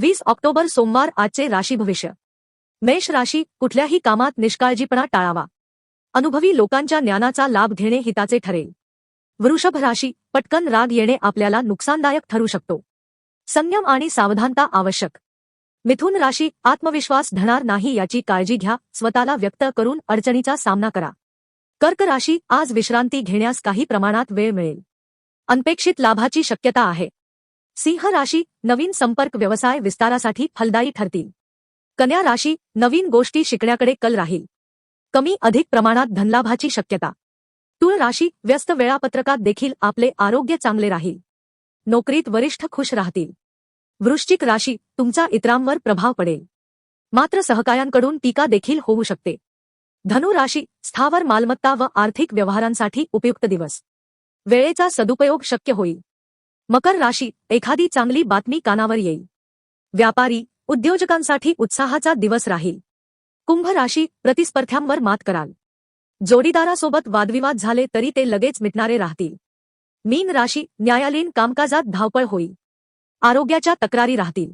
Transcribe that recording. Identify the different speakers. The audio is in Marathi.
Speaker 1: वीस ऑक्टोबर सोमवार आजचे राशी भविष्य. मेष राशी कुठल्याही कामात निष्काळजीपणा टाळावा. अनुभवी लोकांच्या ज्ञानाचा लाभ घेणे हिताचे ठरेल. वृषभ राशी पटकन राग येणे आपल्याला नुकसानदायक ठरू शकतो. संयम आणि सावधानता आवश्यक. मिथुन राशी आत्मविश्वास धणार नाही याची काळजी घ्या स्वतःला व्यक्त करून अडचणीचा सामना करा. कर्क राशी आज विश्रांती घेण्यास काही प्रमाणात वेळ मिळेल. अनपेक्षित लाभाची शक्यता आहे. सिंह राशी नवीन संपर्क व्यवसाय विस्तारासाठी फलदायी ठरतील. कन्या राशी नवीन गोष्टी शिकण्याकडे कल राहील. कमी अधिक प्रमाणात धनलाभाची शक्यता. तुळ राशी व्यस्त वेळापत्रकात देखील आपले आरोग्य चांगले राहील. नोकरीत वरिष्ठ खुश राहतील. वृश्चिक राशी तुमचा इतरांवर प्रभाव पडेल. मात्र सहकायांकडून टीका देखील होऊ शकते. धनु राशी स्थावर मालमत्ता व आर्थिक व्यवहारांसाठी उपयुक्त दिवस. वेळेचा सदुपयोग शक्य होईल. मकर राशी एखादी चांगली बातमी कानावर येईल. व्यापारी उद्योजकांसाठी उत्साहाचा दिवस राहील. कुंभ राशी प्रतिस्पर्ध्यांवर मात कराल. जोडीदारासोबत वादविवाद झाले तरी ते लगेच मिटणारे राहतील. मीन राशी न्यायालयीन कामकाजात धावपळ होईल. आरोग्याच्या तक्रारी राहतील.